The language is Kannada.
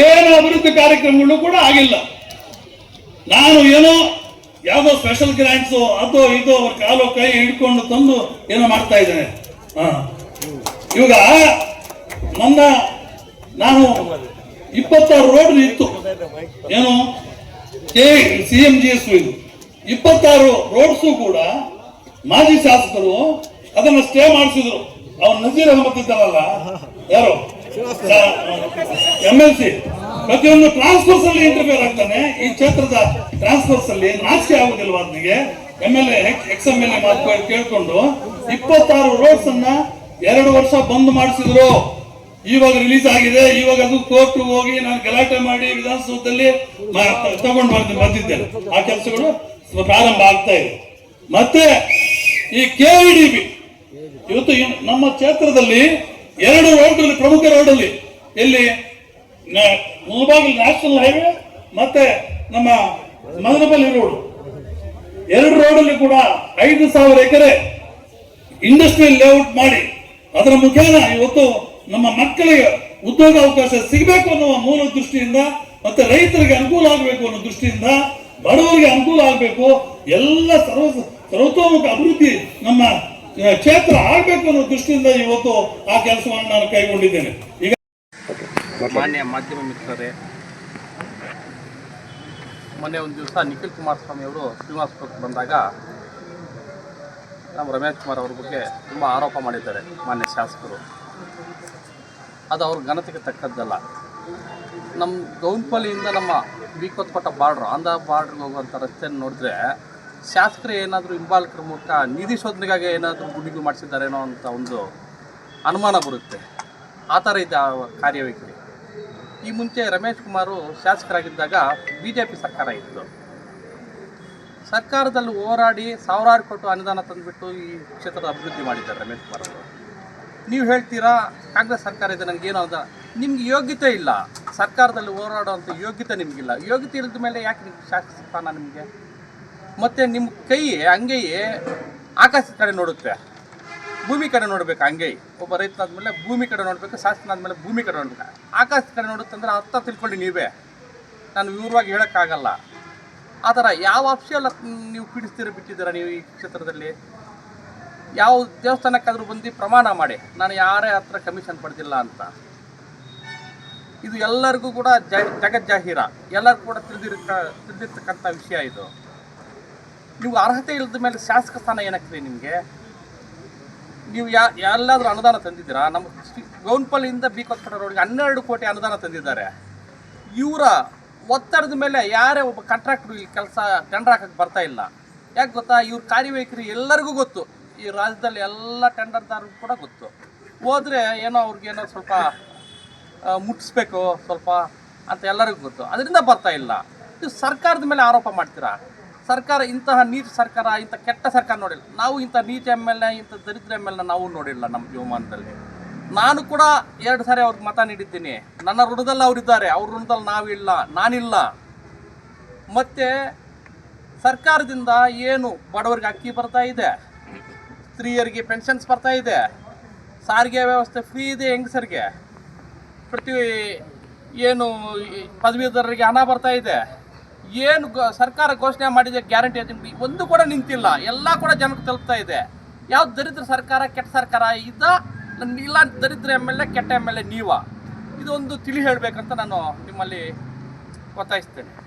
ಏನು ಅಭಿವೃದ್ಧಿ ಕಾರ್ಯಕ್ರಮಗಳು ಕೂಡ ಆಗಿಲ್ಲ. ನಾನು ಏನೋ ಯಾವುದೋ ಸ್ಪೆಷಲ್ ಗ್ರಾಂಟ್ಸ್ ಅದು ಇದು ಅವ್ರ ಕಾಲು ಕೈ ಹಿಡ್ಕೊಂಡು ತಂದು ಏನೋ ಮಾಡ್ತಾ ಇದ್ದೇನೆ. ಇವಾಗ ನನ್ನ ನಾನು ಇಪ್ಪತ್ತಾರು ರೋಡ್ ಇತ್ತು. ಏನು? ಸಿ ಎಂ ಜಿ ಎಸ್ ಇದು. ಇಪ್ಪತ್ತಾರು ರೋಡ್ಸು ಕೂಡ ಮಾಜಿ ಶಾಸಕರು ಅದನ್ನ ಸ್ಟೇ ಮಾಡಿಸಿದ್ರು. ಅವ್ರು ನಜೀರ್ ಅಹಮದ್ ಇದ್ದಾರಲ್ಲ? ಯಾರು? ಎಂ ಎಲ್ ಸಿ ಪ್ರತಿಯೊಂದು ಟ್ರಾನ್ಸ್ಫರ್ಸ್ ಅಲ್ಲಿ ಇಂಟರ್ಫಿಯರ್ ಆಗ್ತಾನೆ. ಈ ಕ್ಷೇತ್ರದ ಟ್ರಾನ್ಸ್ಫರ್ಸ್ ಅಲ್ಲಿ ನಾಚಿಕೆ ಆಗುದಿಲ್ವಾ ನಿಮಗೆ M L ex M L A ಮಾತು ಕೇಳ್ಕೊಂಡು ಇಪ್ಪತ್ತಾರು ರೋಡ್ಸ್ ಅನ್ನ ಎರಡು ವರ್ಷ ಬಂದ್ ಮಾಡಿಸಿದ್ರು. ಇವಾಗ ರಿಲೀಸ್ ಆಗಿದೆ. ಇವಾಗ ಅದು ಕೋರ್ಟ್ ಹೋಗಿ ನಾನು ಗಲಾಟೆ ಮಾಡಿ ವಿಧಾನಸೌಧದಲ್ಲಿ ತಗೊಂಡು ಬಂದು ಬಂದಿದ್ದೇನೆ. ಆ ಕೆಲಸಗಳು ಪ್ರಾರಂಭ ಆಗ್ತಾ ಇದೆ. ಮತ್ತೆ ಈ ಕೆ ಬಿ ಇವತ್ತು ನಮ್ಮ ಕ್ಷೇತ್ರದಲ್ಲಿ ಎರಡು ರೋಡ್ಗಳಲ್ಲಿ, ಪ್ರಮುಖ ರೋಡಲ್ಲಿ ಎಲ್ಲಿ ಮುಳಬಾಗಿಲು ನ್ಯಾಷನಲ್ ಹೈವೇ ಮತ್ತೆ ನಮ್ಮ ಮದನಪಲ್ಲಿ ರೋಡ್. ಎರಡು ರೋಡಲ್ಲಿ ಕೂಡ ಐದು ಸಾವಿರ ಎಕರೆ ಇಂಡಸ್ಟ್ರಿಯಲ್ ಲೇಔಟ್ ಮಾಡಿ, ಅದರ ಮುಖೇನ ಇವತ್ತು ನಮ್ಮ ಮಕ್ಕಳಿಗೆ ಉದ್ಯೋಗ ಅವಕಾಶ ಸಿಗಬೇಕು ಅನ್ನುವ ಮೂಲ ದೃಷ್ಟಿಯಿಂದ ಮತ್ತೆ ರೈತರಿಗೆ ಅನುಕೂಲ ಆಗಬೇಕು ಅನ್ನೋ ದೃಷ್ಟಿಯಿಂದ ಬಡವರಿಗೆ ಅನುಕೂಲ ಆಗಬೇಕು, ಎಲ್ಲ ಸರ್ವ, ಸರ್ವತೋಮುಖ ಅಭಿವೃದ್ಧಿ ನಮ್ಮ ಕ್ಷೇತ್ರ ಆಗಬೇಕು ಅನ್ನೋ ದೃಷ್ಟಿಯಿಂದ ಇವತ್ತು ಆ ಕೆಲಸವನ್ನು ನಾನು ಕೈಗೊಂಡಿದ್ದೇನೆ. ಈಗ ಮಾನ್ಯ ಮಾಧ್ಯಮ ಮಿತ್ರರೇ, ಮೊನ್ನೆ ಒಂದು ದಿವಸ ನಿಖಿಲ್ ಕುಮಾರಸ್ವಾಮಿ ಅವರು ಶ್ರೀನಿವಾಸಪುರಕ್ಕೆ ಬಂದಾಗ ನಮ್ಮ ರಮೇಶ್ ಕುಮಾರ್ ಅವ್ರ ಬಗ್ಗೆ ತುಂಬ ಆರೋಪ ಮಾಡಿದ್ದಾರೆ ಮಾನ್ಯ ಶಾಸಕರು. ಅದು ಅವ್ರ ಘನತೆಗೆ ತಕ್ಕದ್ದಲ್ಲ. ನಮ್ಮ ಗೌನ್ಪಲ್ಲಿಯಿಂದ ನಮ್ಮ ಬೀಕೋತ್ಪಟ್ಟ ಬಾರ್ಡ್ರು, ಆಂಧ್ರ ಬಾರ್ಡ್ರಿಗೆ ಹೋಗುವಂಥ ರಸ್ತೆಯನ್ನು ನೋಡಿದ್ರೆ ಶಾಸಕರು ಏನಾದರೂ ಹಿಂಬಾಲಕರ ಮೂಲಕ ನಿಧಿ ಶೋಧನೆಗಾಗಿ ಏನಾದರೂ ಗುಂಡಿಗಳು ಮಾಡಿಸಿದ್ದಾರೇನೋ ಅಂತ ಒಂದು ಅನುಮಾನ ಬರುತ್ತೆ. ಆ ಥರ ಇದೆ ಆ ಕಾರ್ಯವೈಖರಿ. ಈ ಮುಂಚೆ ರಮೇಶ್ ಕುಮಾರು ಶಾಸಕರಾಗಿದ್ದಾಗ ಬಿ ಜೆ ಪಿ ಸರ್ಕಾರ ಇತ್ತು. ಸರ್ಕಾರದಲ್ಲಿ ಹೋರಾಡಿ ಸಾವಿರಾರು ಕೋಟಿ ಅನುದಾನ ತಂದುಬಿಟ್ಟು ಈ ಕ್ಷೇತ್ರದ ಅಭಿವೃದ್ಧಿ ಮಾಡಿದ್ದಾರೆ ರಮೇಶ್ ಕುಮಾರ್ ಅವರು. ನೀವು ಹೇಳ್ತೀರಾ, ಕಾಂಗ್ರೆಸ್ ಸರ್ಕಾರ ಇದೆ ನನಗೇನು ಅದ. ನಿಮ್ಗೆ ಯೋಗ್ಯತೆ ಇಲ್ಲ. ಸರ್ಕಾರದಲ್ಲಿ ಹೋರಾಡುವಂಥ ಯೋಗ್ಯತೆ ನಿಮಗಿಲ್ಲ. ಯೋಗ್ಯತೆ ಇಲ್ಲದ ಮೇಲೆ ಯಾಕೆ ನಿಮ್ಗೆ ಶಾಸಕ ಸ್ಥಾನ ನಿಮಗೆ? ಮತ್ತು ನಿಮ್ಮ ಕೈ ಹಂಗೆಯೇ ಆಕಾಶದ ಕಡೆ ನೋಡುತ್ತೆ. ಭೂಮಿ ಕಡೆ ನೋಡ್ಬೇಕು ಹಂಗೆ ಒಬ್ಬ ರೈತನಾದ್ಮೇಲೆ ಭೂಮಿ ಕಡೆ ನೋಡ್ಬೇಕು ಆದ್ಮೇಲೆ ಭೂಮಿ ಕಡೆ ನೋಡ್ಬೇಕು. ಆಕಾಶ ಕಡೆ ನೋಡುತ್ತಂದ್ರೆ ಅರ್ಥ ತಿಳ್ಕೊಳ್ಳಿ ನೀವೇ. ನಾನು ವಿವರವಾಗಿ ಹೇಳೋಕ್ಕಾಗಲ್ಲ. ಆ ಥರ ಯಾವ ಆಪ್ಷನ್ ನೀವು ಪೀಡಿಸ್ತೀರ, ಬಿಟ್ಟಿದ್ದೀರ ನೀವು ಈ ಕ್ಷೇತ್ರದಲ್ಲಿ? ಯಾವ ದೇವಸ್ಥಾನಕ್ಕಾದರೂ ಬಂದು ಪ್ರಮಾಣ ಮಾಡಿ. ನಾನು ಯಾರೇ ಹತ್ರ ಕಮಿಷನ್ ಪಡೆದಿಲ್ಲ ಅಂತ. ಇದು ಎಲ್ಲರಿಗೂ ಕೂಡ ಜಗಜ್ಜಾಹೀರ. ಎಲ್ಲರಿಗೂ ಕೂಡ ತಿಳಿದಿರ್ತ ತಿಳಿದಿರ್ತಕ್ಕಂಥ ವಿಷಯ ಇದು. ನೀವು ಅರ್ಹತೆ ಇಲ್ಲದ ಮೇಲೆ ಶಾಸಕ ಸ್ಥಾನ ಏನಕ್ಕೆ ನಿಮಗೆ? ನೀವು ಯಾ ಎಲ್ಲಾದರೂ ಅನುದಾನ ತಂದಿದ್ದೀರಾ? ನಮ್ಮ ಗೌನ್ಪಲ್ಲಿಯಿಂದ ಬಿ ರೋಡ್ಗೆ ಹನ್ನೆರಡು ಕೋಟಿ ಅನುದಾನ ತಂದಿದ್ದಾರೆ. ಇವರ ಒತ್ತಡದ ಮೇಲೆ ಯಾರೇ ಒಬ್ಬ ಕಾಂಟ್ರಾಕ್ಟ್ರು ಇಲ್ಲಿ ಕೆಲಸ ಟೆಂಡರ್ ಹಾಕಕ್ಕೆ ಬರ್ತಾ ಇಲ್ಲ. ಯಾಕೆ ಗೊತ್ತಾ? ಇವ್ರ ಕಾರ್ಯವೈಖರಿ ಎಲ್ಲರಿಗೂ ಗೊತ್ತು. ಈ ರಾಜ್ಯದಲ್ಲಿ ಎಲ್ಲ ಟೆಂಡರ್ದಾರರು ಕೂಡ ಗೊತ್ತು. ಹೋದರೆ ಏನೋ ಅವ್ರಿಗೇನೋ ಸ್ವಲ್ಪ ಮುಟ್ಟಿಸ್ಬೇಕು ಸ್ವಲ್ಪ ಅಂತ ಎಲ್ಲರಿಗೂ ಗೊತ್ತು. ಅದರಿಂದ ಬರ್ತಾ ಇಲ್ಲ. ನೀವು ಸರ್ಕಾರದ ಮೇಲೆ ಆರೋಪ ಮಾಡ್ತೀರಾ? ಸರ್ಕಾರ ಇಂತಹ ನೀತಿ ಸರ್ಕಾರ, ಇಂಥ ಕೆಟ್ಟ ಸರ್ಕಾರ ನೋಡಿಲ್ಲ. ನಾವು ಇಂಥ ನೀತಿ ಎಂ ಎಲ್ ಎ ಇಂಥ ದರಿದ್ರ ಎಂ ಎಲ್ ನಾವು ನೋಡಿಲ್ಲ ನಮ್ಮ ಜೀವಮಾನದಲ್ಲಿ ನಾನು ಕೂಡ ಎರಡು ಸಾರಿ ಅವ್ರಿಗೆ ಮತ ನೀಡಿದ್ದೀನಿ. ನನ್ನ ಋಣದಲ್ಲಿ ಅವರಿದ್ದಾರೆ. ಅವ್ರ ಋಣದಲ್ಲಿ ನಾವಿಲ್ಲ, ನಾನಿಲ್ಲ. ಮತ್ತು ಸರ್ಕಾರದಿಂದ ಏನು ಬಡವರಿಗೆ ಅಕ್ಕಿ ಬರ್ತಾ ಇದೆ, ಸ್ತ್ರೀಯರಿಗೆ ಪೆನ್ಷನ್ಸ್ ಬರ್ತಾ ಇದೆ, ಸಾರಿಗೆ ವ್ಯವಸ್ಥೆ ಫ್ರೀ ಇದೆ ಹೆಂಗಸರಿಗೆ. ಪ್ರತಿ ಏನು ಪದವೀಧರರಿಗೆ ಹಣ ಬರ್ತಾ ಇದೆ. ಏನು ಸರ್ಕಾರ ಘೋಷಣೆ ಮಾಡಿದೆ ಗ್ಯಾರಂಟಿ ಅಂತ ಒಂದು ಕೂಡ ನಿಂತಿಲ್ಲ. ಎಲ್ಲ ಕೂಡ ಜನಕ್ಕೆ ತಲುಪ್ತಾ ಇದೆ. ಯಾವ ದರಿದ್ರ ಸರ್ಕಾರ, ಕೆಟ್ಟ ಸರ್ಕಾರ ಇದ್ದ ಇಲ್ಲ ದರಿದ್ರ ಎಂ ಎಲ್ ಎ, ಕೆಟ್ಟ ಎಂ ಎಲ್ ಎ ನೀವ. ಇದೊಂದು ತಿಳಿ ಹೇಳಬೇಕಂತ ನಾನು ನಿಮ್ಮಲ್ಲಿ ಒತ್ತಾಯಿಸ್ತೇನೆ.